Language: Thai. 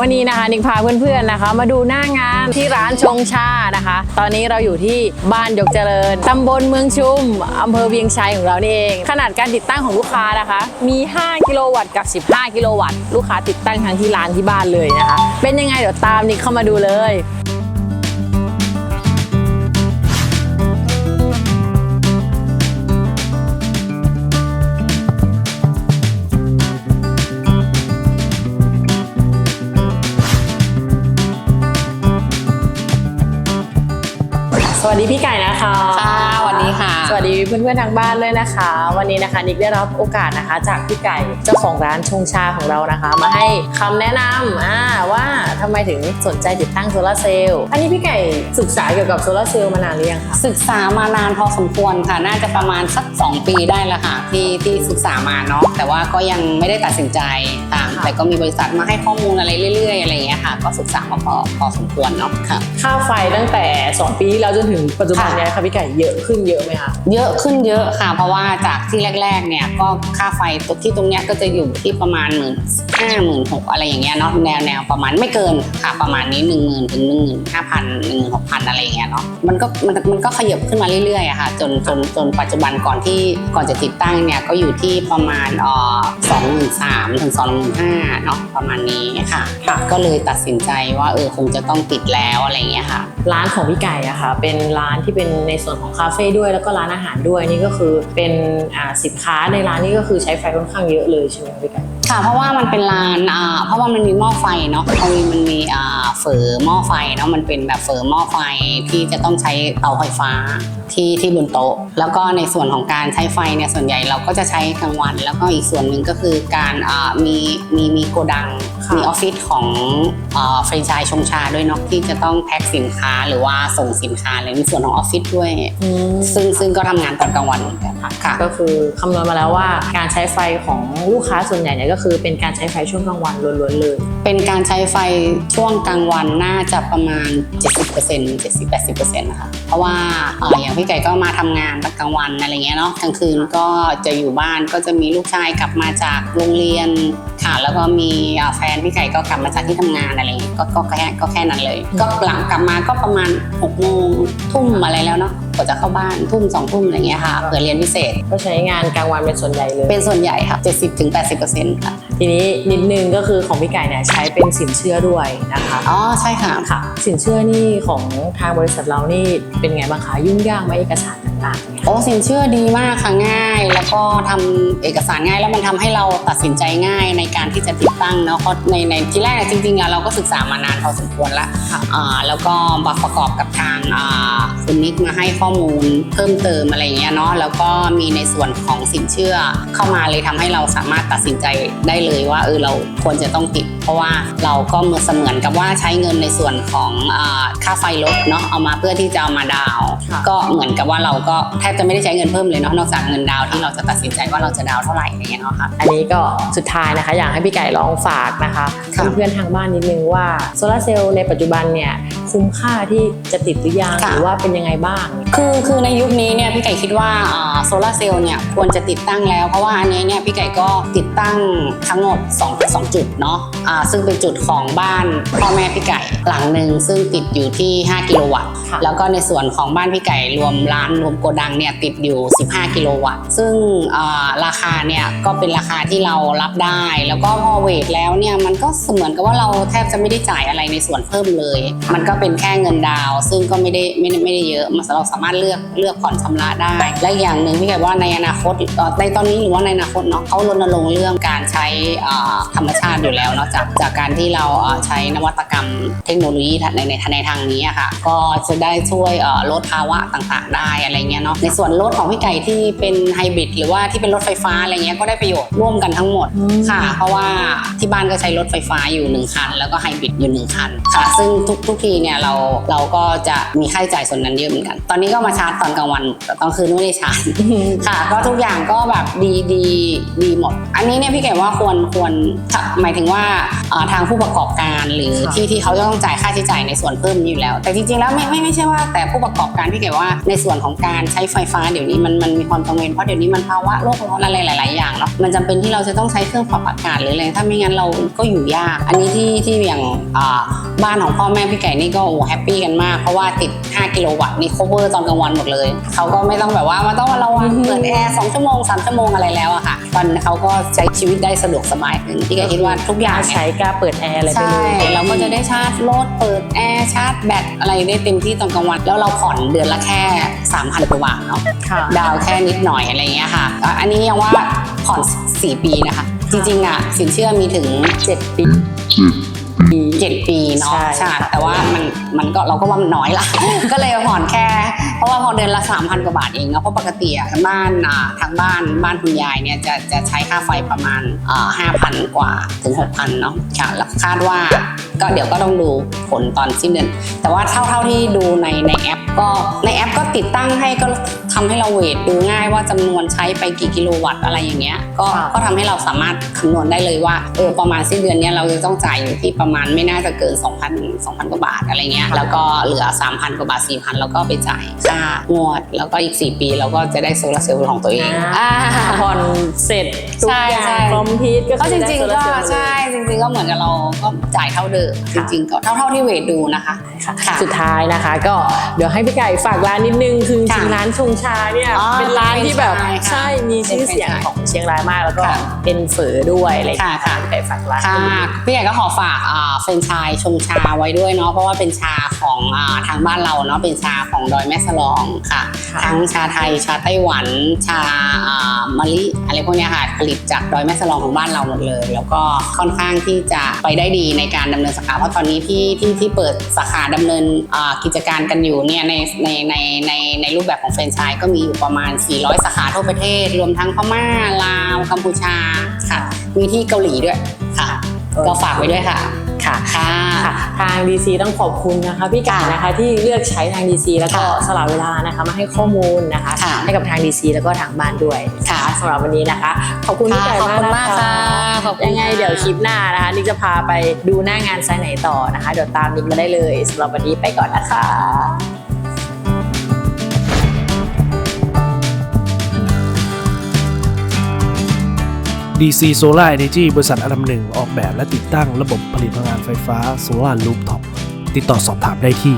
วันนี้นะคะนิกพาเพื่อนๆนะคะ มาดูหน้างานที่ร้านชงชานะคะ ตอนนี้เราอยู่ที่บ้านยกเจริญตำบลเมืองชุมอำเภอเวียงชัยของเรานี่เอง ขนาดการติดตั้งของลูกค้านะคะ มี 5 กิโลวัตต์กับ 15 กิโลวัตต์ลูกค้าติดตั้งทั้งที่ร้านที่บ้านเลยนะคะ เป็นยังไงเดี๋ยวตามนิกเข้ามาดูเลย ดีพี่ไก่นะคะ ค่ะ ค่ะ สวัสดีเพื่อนๆทางบ้านเลยนะคะ วันนี้นะคะนิกได้รับโอกาสนะคะจากพี่ไก่เจ้าของร้านชงชาของเรานะคะ มาให้คำแนะนำอ่าว่าทำไมถึงสนใจติดตั้งโซลาร์เซลล์อันนี้พี่ไก่ศึกษาเกี่ยวกับโซลาร์เซลล์มานานหรือยังคะศึกษามานานพอสมควรค่ะ น่าจะประมาณสัก 2 ปีได้แล้วค่ะที่ที่ศึกษามาเนาะแต่ว่าก็ยังไม่ได้ตัดสินใจค่ะแต่ก็มีบริษัทมาให้ข้อมูลอะไรเรื่อย ๆ อะไรอย่างเงี้ยค่ะ ก็ศึกษามาพอพอสมควรเนาะค่ะค่าไฟตั้งแต่ 2 ปีที่แล้วจนถึงปัจจุบันเนี้ยค่ะพี่ไก่เยอะขึ้นเยอะไหมคะเยอะขึ้นเยอะค่ะ เพราะว่าจากที่แรก ๆ เนี่ยก็ค่าไฟตัวที่ตรงเนี้ยก็จะอยู่ที่ประมาณหมื่นห้าหมื่นหกอะไรอย่างเงี้ยเนาะแนวแนวประมาณไม่เกินค่ะประมาณนี้หนึ่งหมื่นถึงหนึ่งหมื่นห้าพันหนึ่งหมื่นหกพันอะไรอย่างเงี้ยเนาะมันก็มันมันก็ขยับขึ้นมาเรื่อยๆอะค่ะ จนจนจนปัจจุบันก่อนที่ก่อนจะติดตั้งเนี่ยก็อยู่ที่ประมาณเอ่อสองหมื่นสามถึงสองหมื่นห้าเนาะประมาณนี้ค่ะค่ะก็เลยตัดสินใจว่าเออคงจะต้องติดแล้วอะไรอย่างเงี้ยค่ะ ร้านของพี่ไก่อะค่ะ เป็นร้านที่เป็นในส่วนของคาเฟ่ด้วยแล้วก็ร้านอาหารด้วยนี่ก็คือเป็นสินค้าในร้านนี่ก็คือใช้ไฟค่อนข้างเยอะเลยใช่ไหมพี่กัน ค่ะ เพราะว่ามันเป็นร้านอ่าเพราะว่ามันมีหม้อไฟเนาะมันมีมันมีอ่าเฝอหม้อไฟเนาะมันเป็นแบบเฝอหม้อไฟที่จะต้องใช้เตาไฟฟ้าที่ที่บนโต๊ะ แล้วก็ในส่วนของการใช้ไฟเนี่ยส่วนใหญ่เราก็จะใช้กลางวัน แล้วก็อีกส่วนหนึ่งก็คือการอ่ามีมีมีโกดังค่ะมีออฟฟิศของอ่าแฟรนไชส์ชงชาด้วยเนาะที่จะต้องแพ็คสินค้าหรือว่าส่งสินค้าเลยในส่วนของออฟฟิศด้วยซึ่งซึ่งก็ทำงานตอนกลางวันเหมือนกันค่ะ ก็คือคำนวณมาแล้วว่าการใช้ไฟของลูกค้าส่วนใหญ่เนี่ยก็คือเป็นการใช้ไฟช่วงกลางวันล้วนๆเลย เป็นการใช้ไฟช่วงกลางวันน่าจะประมาณ 70% 70-80%นะคะ เพราะว่าอย่างพี่ไก่ก็มาทำงานกลางวันอะไรเงี้ยเนาะกลางคืนก็จะอยู่บ้านก็จะมีลูกชายกลับมาจากโรงเรียนค่ะแล้วก็มีแฟนพี่ไก่ก็กลับมาจากที่ทำงานอะไรเงี้ยก็แค่ก็แค่นั้นเลย ก็หลังกลับมาก็ประมาณ6โมงทุ่มอะไรแล้วเนาะ กว่าจะเข้าบ้านทุ่มสองทุ่มอะไรเงี้ยค่ะเผื่อเรียนพิเศษ ก็ใช้งานกลางวันเป็นส่วนใหญ่เลย เป็นส่วนใหญ่ค่ะ 70-80%ค่ะ ทีนี้นิดนึงก็คือของพี่ไก่เนี่ยใช้เป็นสินเชื่อด้วยนะคะอ๋อใช่ค่ะค่ะ สินเชื่อนี่ของทางบริษัทเรานี่เป็นไงบ้างคะยุ่งยากไหมเอกสารต่างๆเนี่ยโอ้สินเชื่อดีมากค่ะง่าย แล้วก็ทำเอกสารง่ายแล้วมันทำให้เราตัดสินใจง่ายในการที่จะติดตั้งเนาะเพราะในในที่แรกเนี่ยจริงๆอะเราก็ศึกษามานานพอสมควรละค่ะอ่าแล้วก็มาประกอบกับทางอ่าคุณนิกมาให้ข้อมูลเพิ่มเติมอะไรอย่างเงี้ยเนาะแล้วก็มีในส่วนของสินเชื่อเข้ามาเลยทำให้เราสามารถตัดสินใจได้เลยว่าเออเราควรจะต้องติดเพราะว่าเราก็เหมือนเสมือนกับว่าใช้เงินในส่วนของอาค่าไฟลดเนาะเอามาเพื่อที่จะเอามาดาวน์ค่ะก็เหมือนกับว่าเราก็แทบจะไม่ได้ใช้เงินเพิ่มเลยเนาะนอกจากเงินดาวน์ที่เราจะตัดสินใจว่าเราจะดาวน์เท่าไหร่อะไรเงี้ยเนาะค่ะอันนี้ก็สุดท้ายนะคะอยากให้พี่ไก่ลองฝากนะคะค่ะเพื่อนๆทางบ้านนิดนึงว่าโซลาร์เซลล์ในปัจจุบันเนี่ย คุ้มค่าที่จะติดหรือยังค่ะหรือว่าเป็นยังไงบ้าง คือคือในยุคนี้เนี่ยพี่ไก่คิดว่าโซลาร์เซลล์เนี่ยควรจะติดตั้งแล้ว เพราะว่าอันนี้เนี่ยพี่ไก่ก็ติดตั้งทั้งหมด2 2จุดเนาะอ่าซึ่งเป็นจุดของบ้านพ่อแม่พี่ไก่หลังหนึ่งซึ่งติดอยู่ที่ 5 กิโลวัตต์ค่ะแล้วก็ในส่วนของบ้านพี่ไก่รวมร้านรวมโกดังเนี่ยติดอยู่ 15 กิโลวัตต์ ซึ่งอ่าราคาเนี่ยก็เป็นราคาที่เรารับได้ แล้วก็พอเวทแล้วเนี่ยมันก็เสมือนกับว่าเราแทบจะไม่ได้จ่ายอะไรในส่วนเพิ่มเลย มันก็เป็นแค่เงินดาว ซึ่งก็ไม่ได้ไม่ได้ไม่ได้เยอะมันเราสามารถเลือกเลือกผ่อนชำระได้ และอย่างหนึ่งพี่ไก่ว่าในอนาคตในตอนนี้หรือว่าในอนาคตเนาะเขารณรงค์เรื่องการใช้อ่าธรรมชาติอยู่แล้วเนาะจากจากการที่เราใช้นวัตกรรมเทคโนโลยีในในในทางนี้อะค่ะ ก็จะได้ช่วยลดภาวะต่างๆ ได้อะไรเงี้ยเนาะในส่วนรถของพี่ไก่ที่เป็นไฮบริดหรือว่าที่เป็นรถไฟฟ้าอะไรเงี้ยก็ได้ประโยชน์ร่วมกันทั้งหมดค่ะ เพราะว่าที่บ้านก็ใช้รถไฟฟ้าอยู่หนึ่งคันแล้วก็ไฮบริดอยู่หนึ่งคันค่ะ ซึ่งทุกทุกทีเนี่ยเนี่ยเราเราก็จะมีค่าใช้จ่ายส่วนนั้นเยอะเหมือนกัน ตอนนี้ก็มาชาร์จตอนกลางวันแต่ตอนคืนไม่ได้ชาร์จค่ะ ก็ทุกอย่างก็แบบดีดีดีหมด อันนี้เนี่ยพี่เก๋ว่าควรควรถ้าหมายถึงว่าเอ่อทางผู้ประกอบการหรือค่ะที่ที่เขาจะต้องจ่ายค่าใช้จ่ายในส่วนเพิ่มนี้อยู่แล้ว แต่จริงๆแล้วไม่ไม่ไม่ใช่ว่า แต่ผู้ประกอบการพี่เก๋ว่าในส่วนของการใช้ไฟฟ้าเดี๋ยวนี้มันมันมีความจำเป็นเพราะเดี๋ยวนี้มันภาวะโลกร้อนอะไรหลาย ๆ อย่างเนาะมันจำเป็นที่เราจะต้องใช้เครื่องปรับอากาศหรืออะไรถ้าไม่งั้นเราก็อยู่ยาก อันนี้ที่ที่อย่างอ่าบ้านของพ่อแม่พี่ไก่นี่ก็โอ้แฮปปี้กันมาก เพราะว่าติด 5 กิโลวัตต์นี่ cover ตอนกลางวันหมดเลย เขาก็ไม่ต้องแบบว่ามาต้องมาระวังเปิดแอร์สองชั่วโมงสามชั่วโมงอะไรแล้วอะค่ะตอนเขาก็ใช้ชีวิตได้สะดวกสบายขึ้นพี่ไก่คิดว่าทุกอย่างเนี่ยใช้กล้าเปิดแอร์อะไรไปใช่เลยเราก็จะได้ชาร์จรถเปิดแอร์ชาร์จแบตอะไรได้เต็มที่ตอนกลางวัน แล้วเราผ่อนเดือนละแค่ 3,000กว่าบาทเนาะค่ะดาวแค่นิดหน่อยอะไรเงี้ยค่ะอะ อันนี้ยังว่าผ่อน 4 ปีนะคะ จริงๆอะสินเชื่อมีถึง 7 ปี 7 ปีเนาะใช่ใช่ค่ะแต่ว่ามันมันก็เราก็ว่ามันน้อยละ ก็เลยผ่อนแค่ เพราะว่าพอเดือนละ 3,000 กว่าบาทเองเนาะเพราะปกติอะบ้านอ่าทางบ้านบ้านคุณยายเนี่ยจะจะใช้ค่าไฟประมาณอ่า5,000 กว่าถึง 6,000 เนาะค่ะแล้วคาดว่าก็เดี๋ยวก็ต้องดูผลตอนสิ้นเดือน แต่ว่าเท่าเท่าที่ดูในในแอป ก็ในแอปก็ติดตั้งให้ก็ทำให้เราเวทดูง่ายว่าจำนวนใช้ไปกี่กิโลวัตต์อะไรอย่างเงี้ยก็ค่ะ ก็ทำให้เราสามารถคำนวณได้เลยว่าเออประมาณสิ้นเดือนเนี้ยเราจะต้องจ่ายอยู่ที่ประมาณไม่น่าจะเกิน 2,000 2,000 กว่าบาทอะไรเงี้ยแล้วก็เหลือ 3,000 กว่าบาท 4,000 แล้วก็ไปจ่ายค่างวด แล้วก็อีก 4 ปีเราก็จะได้โซลาร์เซลล์ของตัวเองอ่า ผ่อนเสร็จทุกใช่อย่างใช่คอมพิวก็ก็คือจริงๆได้ก็โซลาร์เซลล์มาเลยใช่จริงๆก็เหมือนกับเราก็จ่ายเท่าเดิมจค่ะริงๆก็เท่าเท่าที่เวทดูนะคะ ค่ะค่ะสุดท้ายนะคะ ก็เดี๋ยวให้พี่ไก่ฝากร้านนิดนึงคือจค่ะริงๆร้านชงชาเนี่ยอ๋อเป็นร้านที่แบบเป็นแฟรนไชส์ค่ะใช่ มีชื่อเสียงเป็นแฟรนไชส์ของเชียงรายมาก แล้วก็ค่ะเป็นเฝอด้วยอะไรอย่างค่ะเงี้ยค่ะพี่ไก่ฝากร้านค่ะนิดนึงพี่ใหญ่ก็ขอฝากอ่าเฟรนไชายชงชาไว้ด้วยเนาะเพราะว่าเป็นชาของอ่าทางบ้านเราเนาะเป็นชาของดอยแม่สลองค่ะค่ะทั้งชาไทยชาไต้หวัน ชาอ่ามะลิอะไรพวกเนี้ยค่ะผลิตจากดอยแม่สลองของบ้านเราหมดเลย แล้วก็ค่อนข้างที่จะไปได้ดีในการดำเนินสาขาเพราะตอนนี้ที่ที่ที่เปิดสาขาดำเนินอ่ากิจการกันอยู่เนี่ยในในในในในรูปแบบของแฟรนไชส์ก็มีอยู่ประมาณ 400 สาขาทั่วประเทศรวมทั้งพม่าลาวกัมพูชาค่ะ มีที่เกาหลีด้วยค่ะ ก็ฝากไว้ด้วยค่ะค่ะค่ะค่ะทาง DC ต้องขอบคุณนะคะพี่ไก่นะคะที่เลือกใช้ทาง DC แล้วก็ค่ะสละเวลานะคะมาให้ข้อมูลนะคะค่ะให้กับทาง DC แล้วก็ทางบ้านด้วยค่ะสำหรับวันนี้นะคะ ขอบคุณพี่ไก่ขอบมากคุณนะมากคะค่ะขอบคุณยังไงค่ะเดี๋ยวคลิปหน้านะคะนิกจะพาไปดูหน้างานไซต์ไหนต่อนะคะ เดี๋ยวตามนิกมาได้เลยสำหรับวันนี้ไปก่อนนะคะ DC Solar Energy บริษัทอันดับหนึ่งออกแบบและติดตั้งระบบผลิตพลังงานไฟฟ้าโซลารูฟท็อปติดต่อสอบถามได้ที่